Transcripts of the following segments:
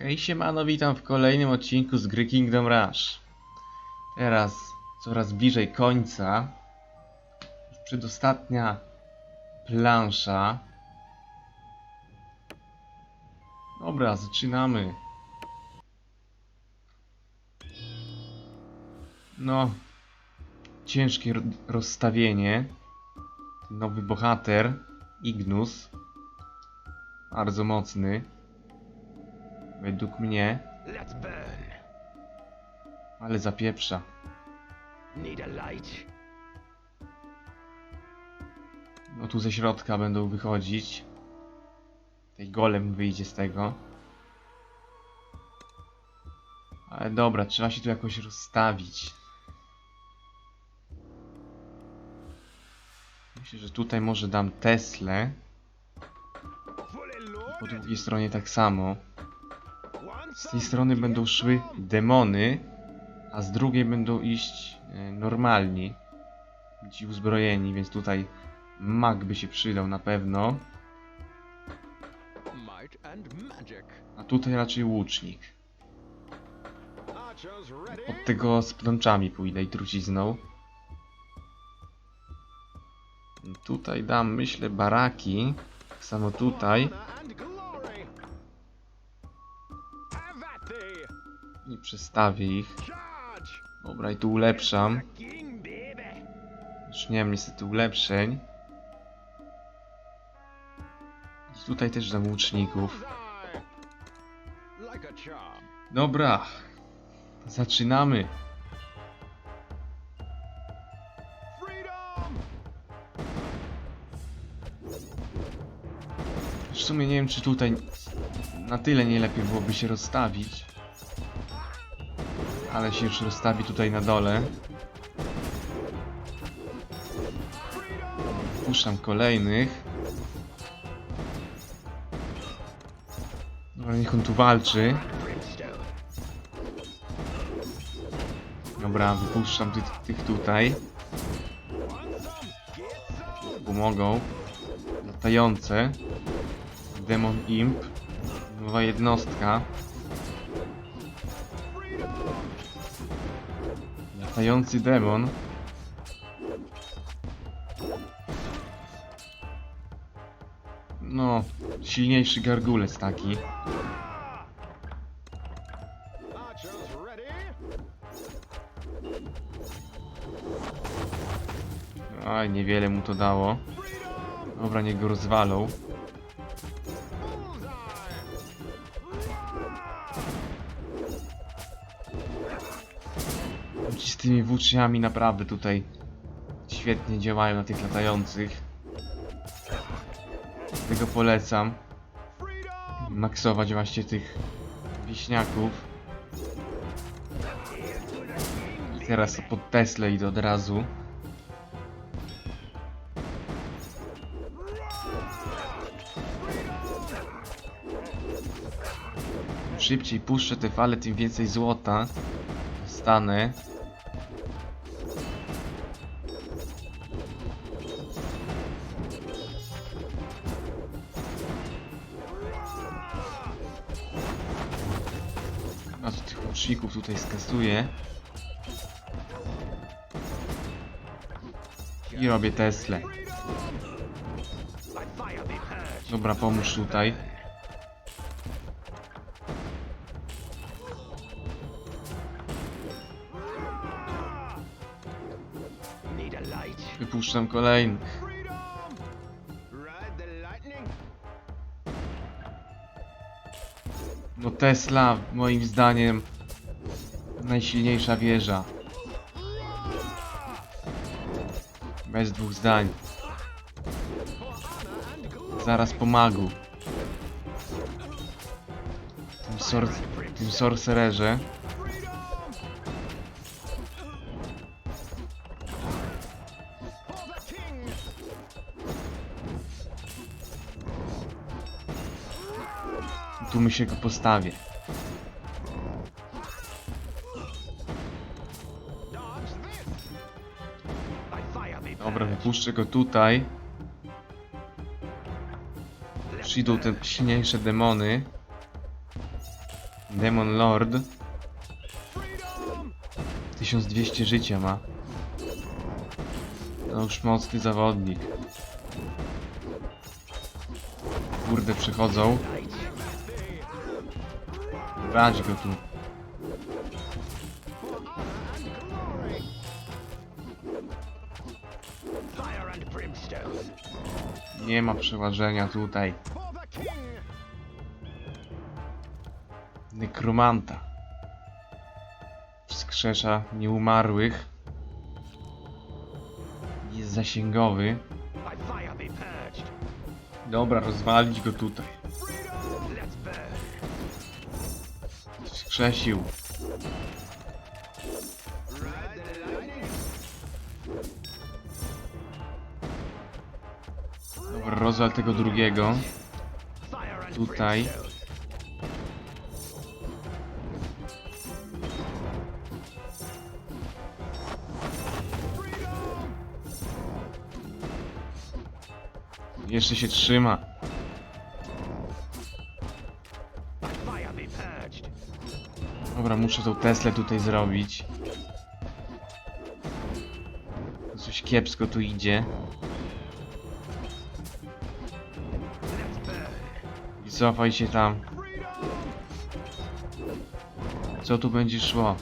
Hej siemano, witam w kolejnym odcinku z gry Kingdom Rush. Teraz coraz bliżej końca. Już przedostatnia plansza. Dobra, zaczynamy. No, ciężkie ro- rozstawienie. Nowy bohater, Ignus. Bardzo mocny. Według mnie, ale zapieprza. No tu ze środka będą wychodzić. Tej golem wyjdzie z tego. Ale dobra, trzeba się tu jakoś rozstawić. Myślę, że tutaj może dam Teslę. Po drugiej stronie tak samo. Z tej strony będą szły demony, a z drugiej będą iść e, normalni. Ci uzbrojeni, więc tutaj mag by się przydał na pewno. A tutaj raczej łucznik. Od tego z plączami pójdę i trucizną. Tutaj dam, myślę, baraki. Tak samo tutaj. Przestawię ich. Dobra, i tu ulepszam. Już nie mam niestety ulepszeń. I tutaj też dam łuczników. Dobra. Zaczynamy. W sumie nie wiem, czy tutaj na tyle nie lepiej byłoby się rozstawić. Ale się już rozstawi tutaj na dole. Puszczam kolejnych. Dobra, niech on tu walczy. Dobra, wypuszczam tych, tych tutaj. Pomogą. Latające. Demon Imp. Nowa jednostka. Latający demon. No, silniejszy gargulec taki. Aj, niewiele mu to dało. Dobra, niech go rozwalą. Tymi włóczniami naprawdę tutaj świetnie działają na tych latających. Tego polecam. Maksować właśnie tych wieśniaków. I teraz pod Teslę idę od razu. Im Szybciej puszczę te fale, tym więcej złota dostanę. Tutaj skasuję. I robię Teslę. Dobra, pomóż tutaj. Wypuszczam kolejny. No Tesla, moim zdaniem, najsilniejsza wieża. Bez dwóch zdań. Zaraz pomagu. Tym, sor tym sorcererze. Tu my się go postawię. Wypuszczę go tutaj. Przyjdą te silniejsze demony. Demon Lord. Freedom! 1200 życia ma. To już mocny zawodnik. Kurde, przychodzą. Brać go tu. Nie ma przeważenia tutaj. Nekromanta. Wskrzesza nieumarłych. Jest zasięgowy. Dobra, rozwalić go tutaj. Wskrzesił. Rozwal tego drugiego. Tutaj. Jeszcze się trzyma. Dobra, muszę tą Teslę tutaj zrobić. Coś kiepsko tu idzie. Cofaj się tam. Co tu będzie szło?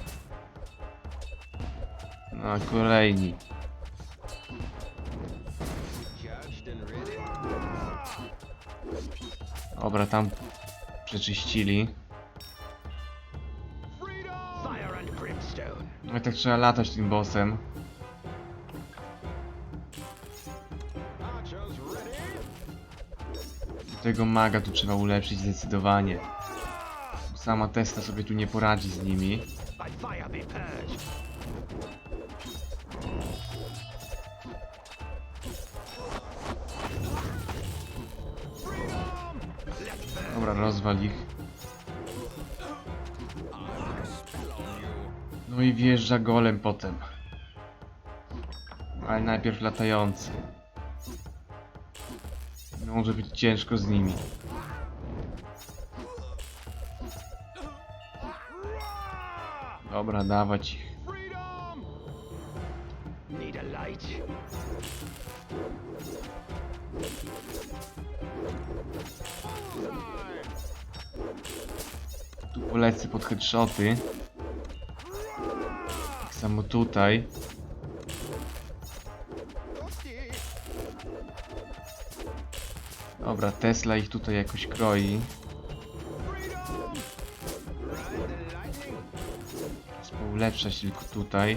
No, kolejni. Dobra, tam przeczyścili. No i tak trzeba latać tym bossem. Tego maga tu trzeba ulepszyć zdecydowanie. Sama Tesla sobie tu nie poradzi z nimi. Dobra, rozwal ich. No i wjeżdża golem potem. Ale najpierw latający. Może być ciężko z nimi. Dobra, dawać ich. Tu polecę pod headshoty. Tak samo tutaj. Dobra, Tesla ich tutaj jakoś kroi. Jest poulepszać tylko tutaj.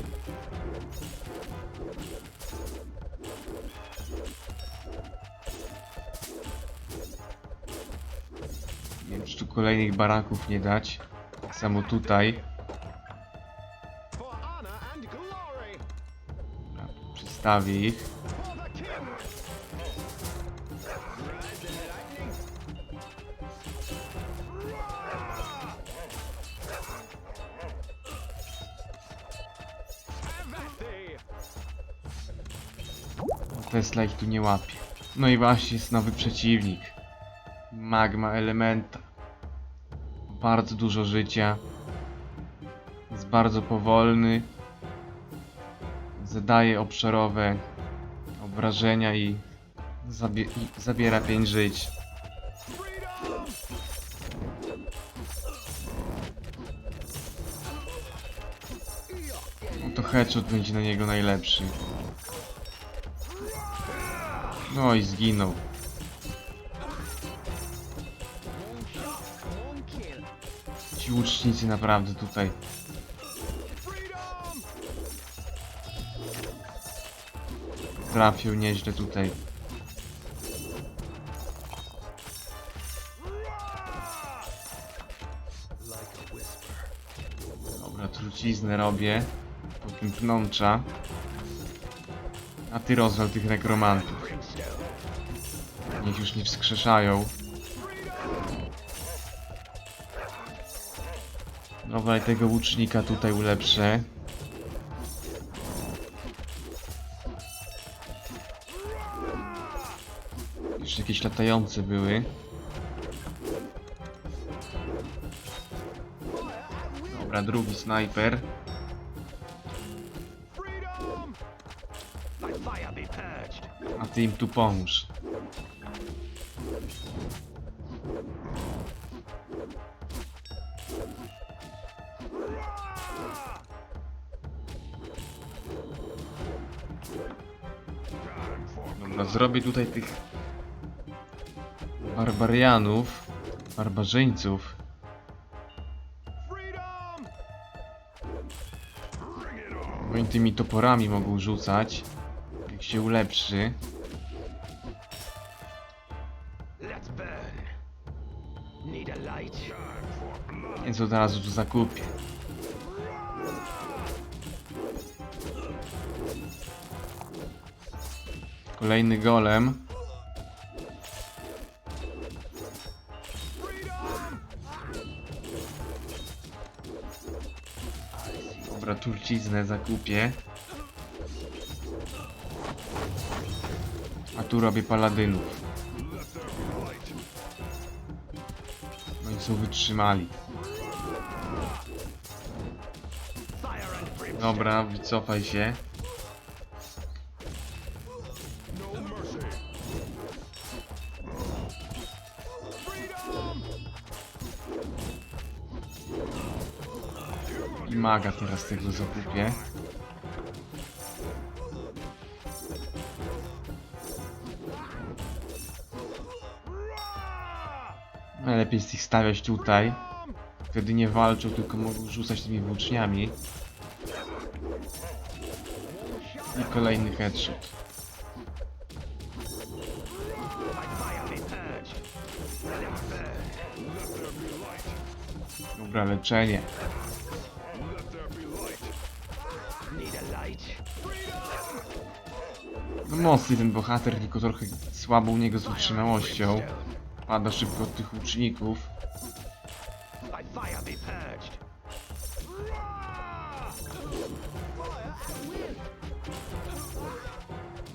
Nie wiem, czy tu kolejnych baraków nie dać. Tak samo tutaj. Dobra, ich. Tesla ich tu nie łapie. No i właśnie jest nowy przeciwnik. Magma Elementa. Bardzo dużo życia. Jest bardzo powolny. Zadaje obszarowe obrażenia i, i zabiera 5 żyć. No to headshot będzie na niego najlepszy. No i zginął. Ci łucznicy naprawdę tutaj trafią nieźle tutaj. Dobra, truciznę robię. Po tym pnącza. A ty rozwal tych nekromantów. Niech już nie wskrzeszają. Dobra, i tego łucznika tutaj ulepszę. Jeszcze jakieś latające były. Dobra, drugi snajper. A ty im tu pomóż. Dobra, zrobię tutaj tych barbarianów, barbarzyńców. Oni tymi toporami mogą rzucać. Jak się ulepszy. Więc od razu tu zakupię. Kolejny golem. Dobra, turciznę zakupię. A tu robię paladynów. No i są wytrzymali. Dobra, wycofaj się. I maga teraz tego zakupię. Najlepiej jest ich stawiać tutaj. Wtedy nie walczą, tylko mogą rzucać tymi włóczniami. I kolejny headshot. Dobra, leczenie. Mocny ten bohater, tylko trochę słabo u niego z wytrzymałością. Pada szybko od tych łuczników.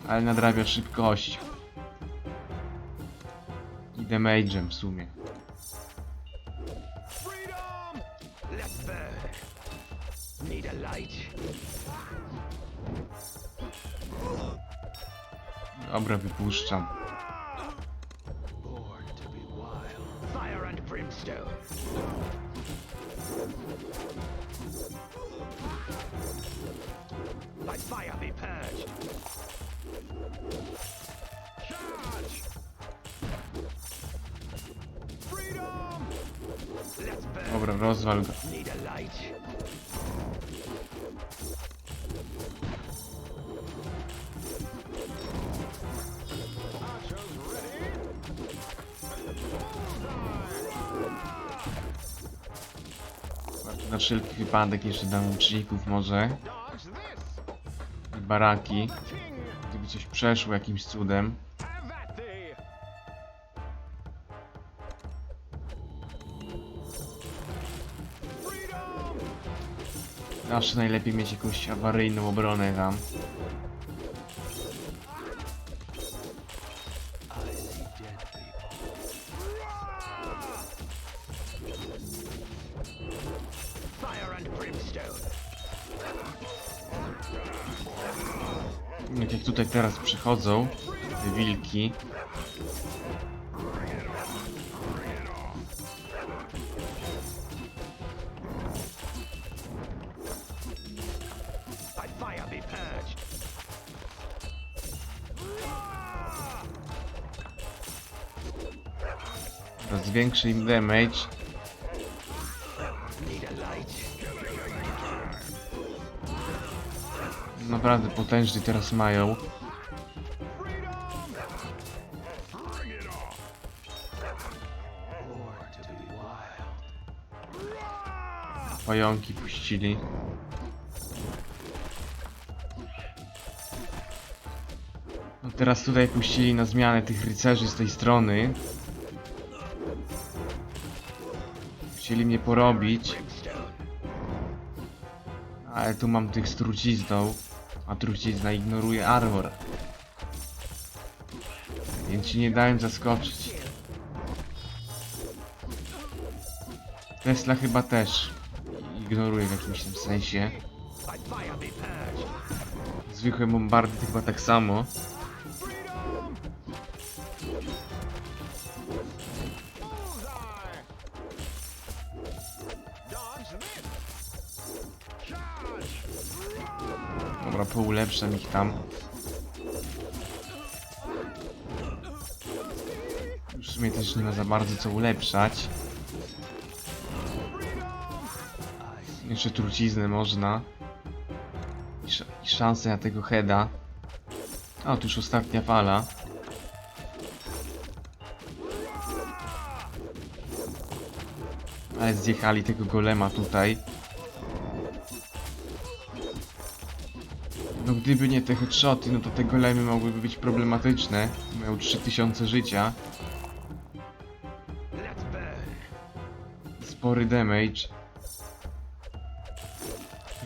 Ale nadrabia szybkością. I damage'em w sumie. Need a light. Dobra, wypuszczam. Born to be Na wszelki wypadek jeszcze dam łuczników może. I baraki. Gdyby coś przeszło jakimś cudem. Zawsze najlepiej mieć jakąś awaryjną obronę tam. Jak, jak tutaj teraz przychodzą te wilki. Zwiększy im damage. Naprawdę potężny teraz mają. Pająki puścili. No teraz tutaj puścili na zmianę tych rycerzy z tej strony. Chcieli mnie porobić. Ale tu mam tych z trucizną, a trucizna ignoruje armor. Więc ci nie dałem zaskoczyć. Tesla chyba też. I ignoruję w jakimś tam sensie. Zwykłe bombardy chyba tak samo. Poulepszam ich tam. W sumie też nie ma za bardzo co ulepszać. Jeszcze truciznę można. I, sz i szansę na tego heada. A, tu już ostatnia fala. Ale zjechali tego golema tutaj. No gdyby nie te headshoty, no to te golemy mogłyby być problematyczne. Mają 3000 życia. Spory damage.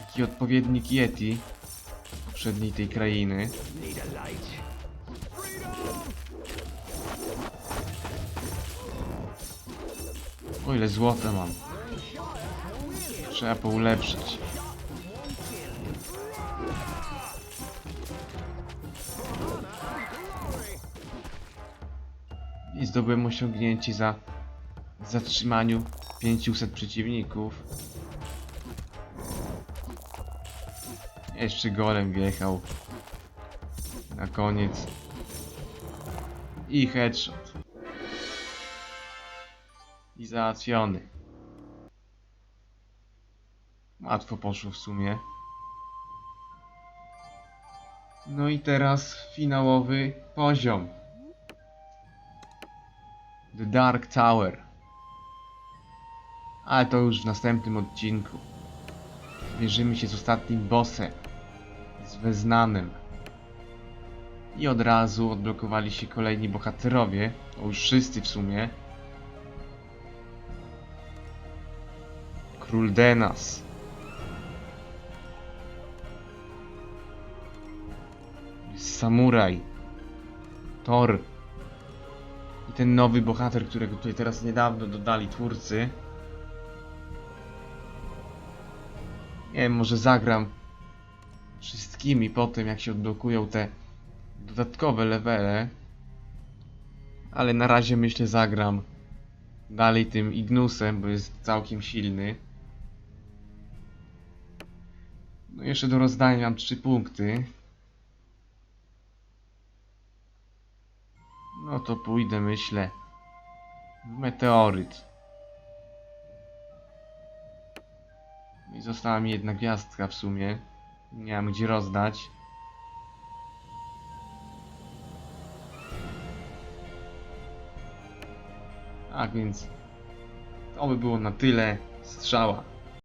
Taki odpowiednik Yeti. Poprzedniej tej krainy. O ile złota mam. Trzeba poulepszyć. Zdobyłem osiągnięcie za zatrzymaniu 500 przeciwników. Jeszcze golem wjechał. Na koniec. I headshot. I załatwiony. Łatwo poszło w sumie. No i teraz finałowy poziom. The Dark Tower. Ale to już w następnym odcinku. Mierzymy się z ostatnim bossem. Z Weznanem. I od razu odblokowali się kolejni bohaterowie. O już wszyscy w sumie. Król Denas. Samuraj. Thor. I ten nowy bohater, którego tutaj teraz niedawno dodali twórcy. Nie wiem, może zagram wszystkimi potem, jak się odblokują te dodatkowe levele. Ale na razie myślę zagram dalej tym Ignusem, bo jest całkiem silny. No jeszcze do rozdania mam 3 punkty. No to pójdę, myślę, w meteoryt. No I została mi jedna gwiazdka w sumie. Nie mam gdzie rozdać. Tak więc to by było na tyle. Strzała.